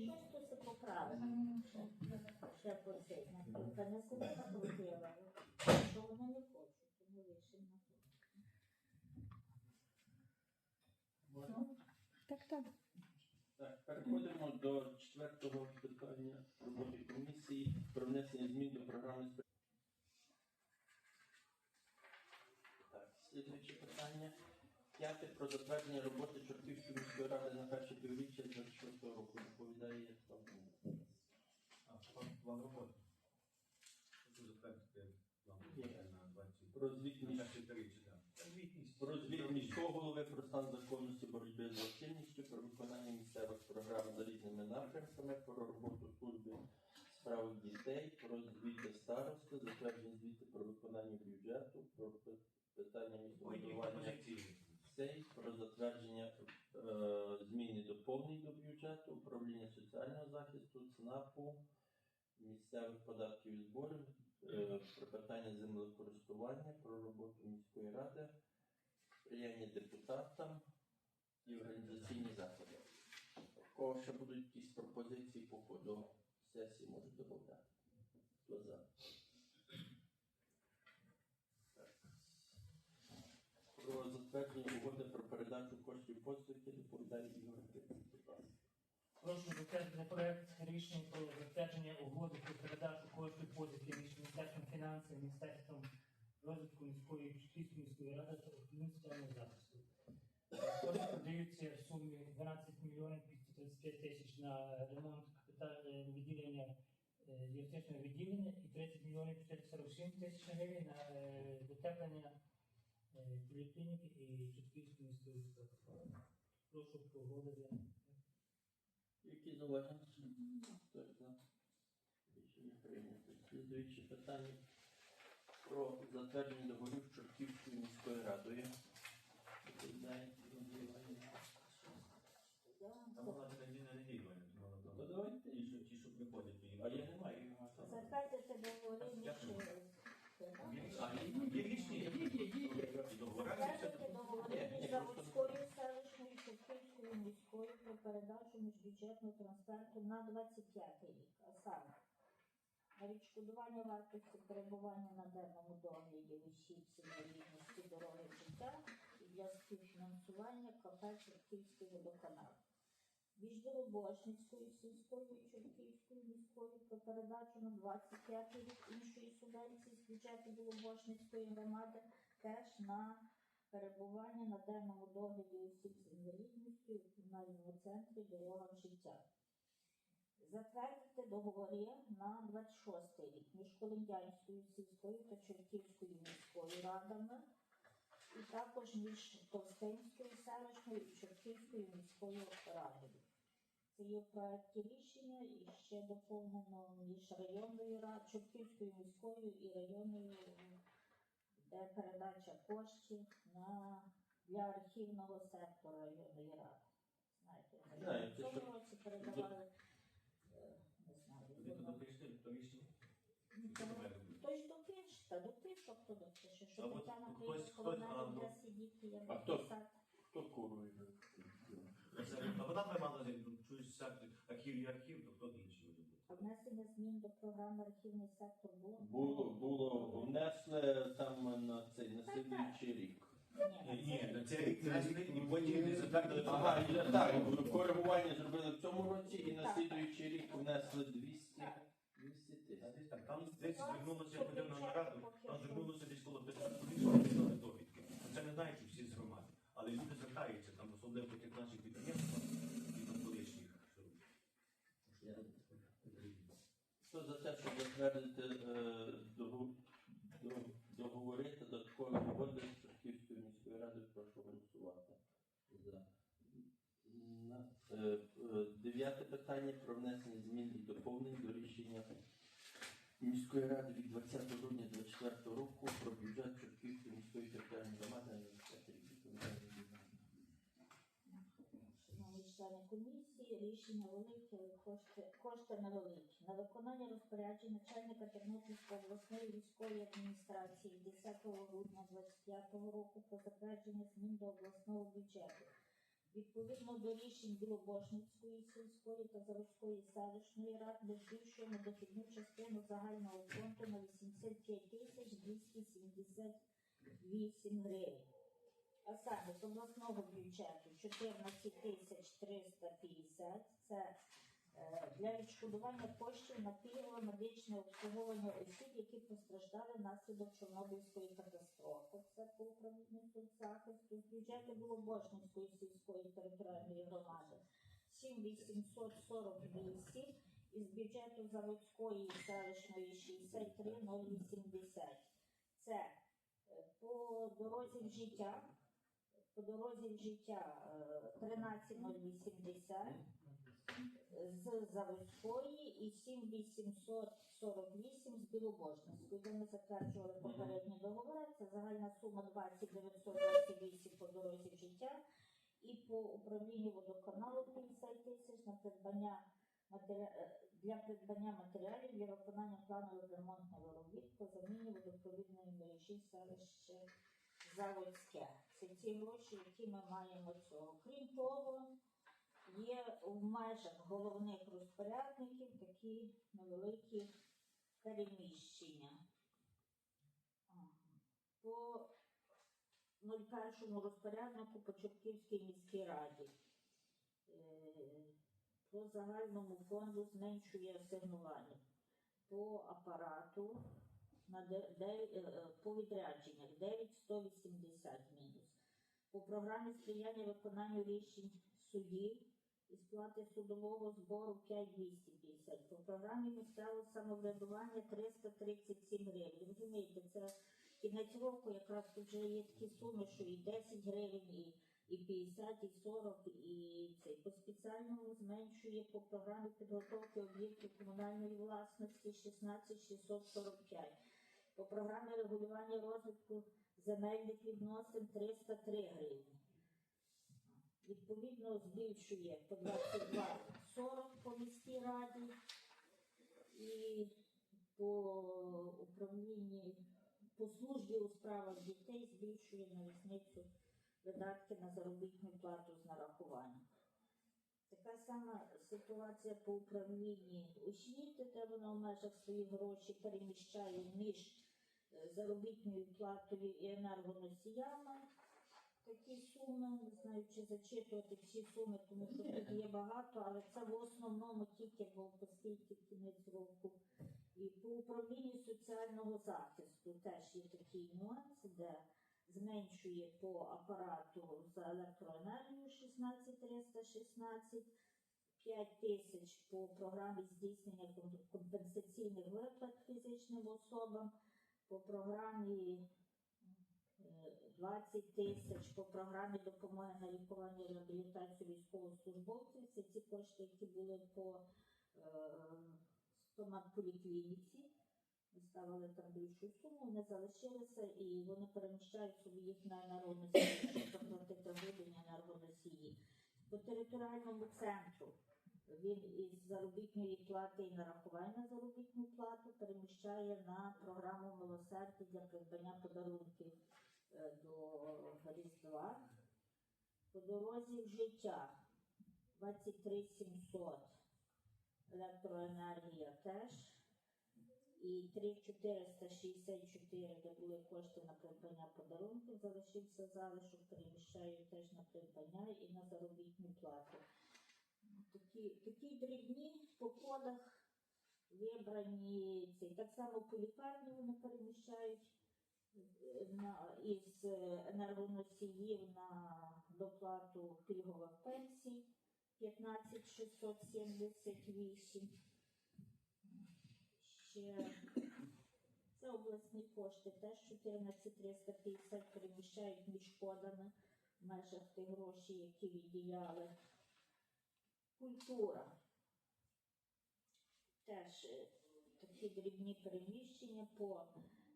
щось то се поправить. Ще посильно. Та не себе накрутила. Що вони не хочуть, тому рішимо на то. Так, так. Так, переходимо до четвертого питання роботи комісії про внесення змін до програми спри- Так, слідуюче питання. П'яте про затвердження роботи Чортківської міської ради на перше півріччя 26 року. Доповідає Ярослав Мельник. А, план, план роботи. Хочу затвердити план роботи на 20. Про звітність На 4 да. Про звіт міського голови про стан законності боротьби з злочинністю, про виконання місцевих програм за різними напрямками, про роботу служби справ дітей, про звіти старости, затвердження звіти про виконання бюджету, про пи- питання Ой, ні, містобудування пропозиції. сей, про затвердження е, змін доповнень до бюджету, управління соціального захисту, ЦНАПу, місцевих податків і зборів, е, про питання землекористування, про роботу міської ради, сприяння депутатам і організаційні заходи. У кого ще будуть якісь пропозиції по ходу сесії, можуть додати. Хто за? Так. Про затвердження угоди про передачу коштів посвіті доповідає Ігор Грицький. Прошу затвердити проект рішення про затвердження угоди про передачу коштів позиків між Міністерством фінансів, Міністерством розвитку міської Чехівської міської ради та Управлінням захисту. Кошти продаються в сумі 12 мільйонів 235 тисяч на ремонт капітального відділення е, юридичного відділення і 30 мільйонів 447 тисяч гривень на е, дотеплення е, поліклініки і Чехівської міської ради. Прошу погодити. Які зауваження? Хто за? Рішення прийнято. Слідуюче питання про затвердження договорів Чортківською міською радою. Там вона вона То давайте. Ті, що, ті, що приходять. А я не маю. Затвердити договори між А, є річні? Є, є, є, є. І договори, і все Затвердити договори між Заводською селищною Чортківською про передачу міжбюджетного трансферту на 25 рік. А саме на відшкодування вартості перебування на денному догляді осіб інвалідності дороги життя і для співфінансування КП Чортківський водоканал. Між Білобошницькою сільською і Чортківською міською про передачу на 25 рік іншої субвенції з бюджету Білобошницької громади теж на перебування на денному догляді осіб з інвалідністю у комунальному центрі дорогам життя. Затвердити договори на 26 рік між Колом'янською сільською та Чортківською міською радами, і також між Товстинською селищною і Чортківською міською радою. Це є в проєкті рішення і ще доповнено між районною Чортківською міською і районною, де передача коштів на, для архівного сектора районної ради. Знаєте, в цьому році передавали, е, не знаю, Тобі то допишете, то річні? Ну, то Хтось допише, та допише, хто що от Тетяна хтось- хтось, а, ну. буде сидіти, я А хто? писати. Хто курує? А вона приймала, сектор, архів і архів, то хто інший? А внесення змін до програми архівний сектор було? Було, було внесли там на цей на слідуючий рік. Ні, цей рік внесли, і потім не затвердили Ага, програму. і так, коригування зробили в цьому році і на слідуючий рік внесли 200, 200 тисяч. так, Там десь звернулося, я на нараду, там звернулося десь коло 500 чоловік, довідки. Це не знають всі з громади. Але люди звертаються, там особливо тих наших підприємствах і там колишніх. що- Я- Хто за те, щоб затвердити договорити догу- до- договори додаткові угоди з Чортківською міською радою, прошу голосувати. За. Е, е, Дев'яте питання про внесення змін і доповнень до рішення міської ради від 20 грудня 2024 року про бюджет Чортківської міської територіальної громади на 25 рік. Відповідає Ігор. Шановні члени комісії, рішення велике, але кошти, кошти невеликі. На виконання розпоряджень начальника Тернопільської обласної військової адміністрації 10 грудня 2025 року про затвердження змін до обласного бюджету Відповідно до рішень Білобожницької сільської та Заводської селищної рад ми збільшуємо дохідну частину загального фонду на 85 тисяч 278 гривень. А саме з обласного бюджету 14 тисяч 350 – це е, для відшкодування коштів на пільгове медичне обслуговування осіб, які постраждали внаслідок Чорнобильської катастрофи. Це по управлінню соцзахисту. З бюджету Білобожницької сільської територіальної громади 7848 із бюджету Заводської селищної 63080. Це е, по дорозі в життя, по дорозі в життя е, 13080 з Заводської і 7848 з Білобожницької, де ми затверджували попередні договори. Це загальна сума 20928 по дорозі в життя і по управлінню водоканалу 50 тисяч на придбання е, для придбання матеріалів для виконання планових ремонтних робіт по заміні водопровідної мережі селище Заводське. Це ті гроші, які ми маємо цього. Крім того, є в межах головних розпорядників такі невеликі переміщення. По 01 розпоряднику по Чортківській міській раді. Е, По загальному фонду зменшує асигнування. По апарату е, по відрядженнях 9180 мінус. По програмі сприяння виконанню рішень судів і сплати судового збору 5250. По програмі місцевого самоврядування 337 гривень. Розумієте, це кінець року якраз тут вже є такі суми, що і 10 гривень, і, і 50, і 40, і цей по спеціальному зменшує по програмі підготовки об'єктів комунальної власності 16645. По програмі регулювання розвитку земельних відносин 303 гривні. Відповідно, збільшує по 22,40 по міській раді і по управлінні по службі у справах дітей збільшує на різницю видатки на заробітну плату з нарахування. Така сама ситуація по управлінні освіти, де вона в межах своїх грошей переміщає між заробітною платою і енергоносіями такі суми, не знаю, чи зачитувати всі суми, тому що тут є багато, але це в основному тільки бо оскільки кінець року. І по управлінню соціального захисту теж є такий нюанс, де зменшує по апарату за електроенергію 16316, 5 тисяч по програмі здійснення компенсаційних виплат фізичним особам, по програмі е, 20 тисяч по програмі допомоги на лікування і реабілітацію військовослужбовців. Це ті кошти, які були по е, стоматполіклініці. Ми ставили там більшу суму, вони залишилися і вони переміщають їх на енергоносії, щоб заплатити видання енергоносії. По територіальному центру він із заробітної плати і нарахувань на заробітну плату переміщає на програму милосердя для придбання подарунків е, до Різдва. По дорозі в життя 23 700 електроенергія теж. І 3464, де були кошти на придбання подарунків, залишився залишок, переміщаю теж на придбання і на заробітну плату. Такі, такі дрібні по кодах вибрані ці. Так само по лікарні вони переміщають е, на, із енергоносіїв на доплату пільгових пенсій 15 678. Ще це обласні кошти, теж 14 350 переміщають між кодами в межах тих грошей, які відділяли. Культура. Теж е, такі дрібні переміщення по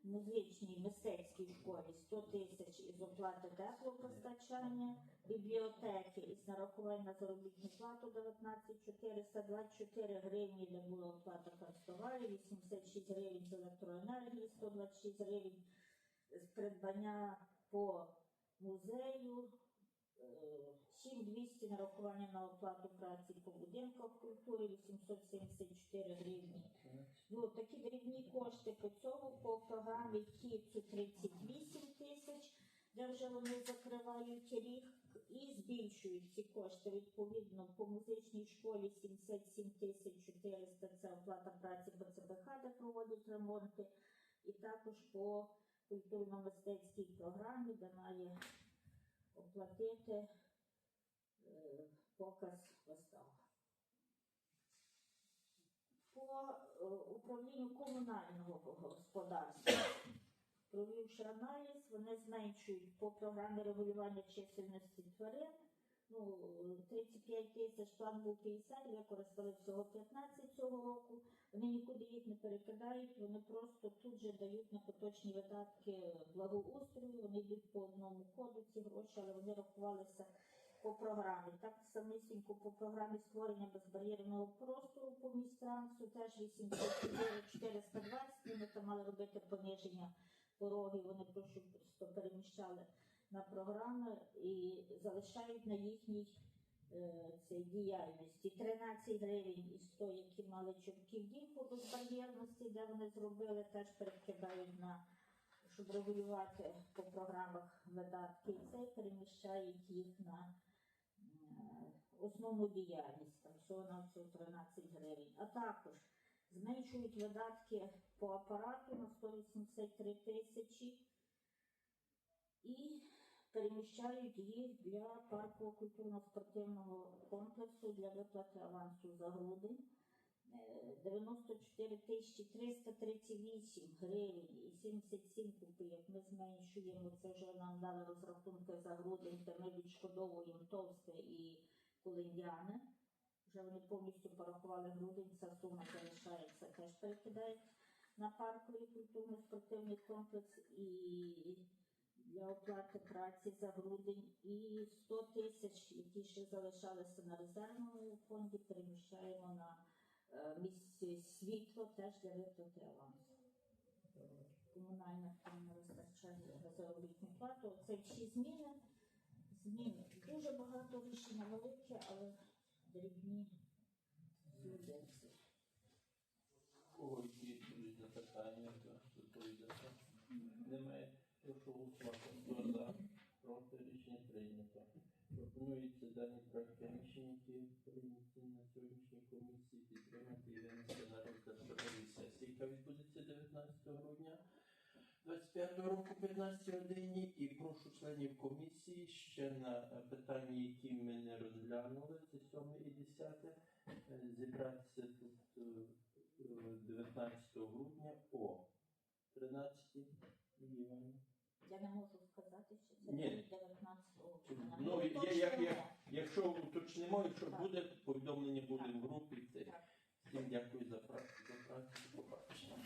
музичній мистецькій школі 100 тисяч із оплати теплопостачання, бібліотеки із нарахувань на заробітну плату 19 424 гривні для була оплата харчування, 86 гривень з електроенергії, 126 гривень з придбання по музею, е, 7200 нарахування на оплату праці по будинках культури, 874 гривні. Ну, такі дрібні кошти по цьому, по програмі КІЦу 38 тисяч, де вже вони закривають рік і збільшують ці кошти. Відповідно, по музичній школі 77 тисяч 400 це оплата праці по ЦБХ, де проводять ремонти, і також по культурно-мистецькій програмі, де має оплатити показ вистав. По е, управлінню комунального господарства, провівши аналіз, вони зменшують по програмі регулювання чисельності тварин. Ну, 35 тисяч, план був 50, використали всього 15 цього року. Вони нікуди їх не перекидають, вони просто тут же дають на поточні видатки благоустрою, вони йдуть по одному коду ці гроші, але вони рахувалися по програмі. Так самісінько по програмі створення безбар'єрного простору по містрансу теж 84 420, вони там мали робити пониження порогів, вони просто переміщали на програми і залишають на їхній е, цій діяльності. 13 гривень і 100, які мали чортків по безбар'єрності, де вони зробили, теж перекидають на щоб регулювати по програмах видатки, і це переміщають їх на основну діяльність, там всього на всього 13 гривень. А також зменшують видатки по апарату на 183 тисячі і переміщають їх для паркового культурно-спортивного комплексу для виплати авансу за грудень. Е, 94 тисячі 338 гривень і 77 копійок ми зменшуємо. Це вже нам дали розрахунки за грудень, де ми відшкодовуємо товсте і колиняне. Вже вони повністю порахували грудень, ця сума залишається, теж перекидають на парковий культурно-спортивний комплекс і для оплати праці за грудень і 100 тисяч, які ще залишалися на резервному фонді, переміщаємо на е, місці світло теж для виплати авансу. Комунальна не вистачає на заробітну плату. Це всі зміни. Зміни. Дуже багато рішення велике, але дрібні субвенції. Кого які будуть запитання до доповідача? Немає. Прошу голосувати. За? Проти рішення прийнято. Пропонується дані проекти рішення, які прийняті на сьогоднішній комісії, підтримати і винести на розгляд сесії, яка відбудеться 19 грудня 25 року 15 годині. І прошу членів комісії ще на е, питання, які ми не розглянули, це 7 і 10, е, зібратися тут е, е, 19 грудня о 13 Івані. Я не можу сказати, що це Ні. 19-го. Ну, я- я- я- Якщо уточнимо, якщо Так. буде, повідомлення буде в групі. Це. Так. Всім дякую за працю. За працю. До побачення.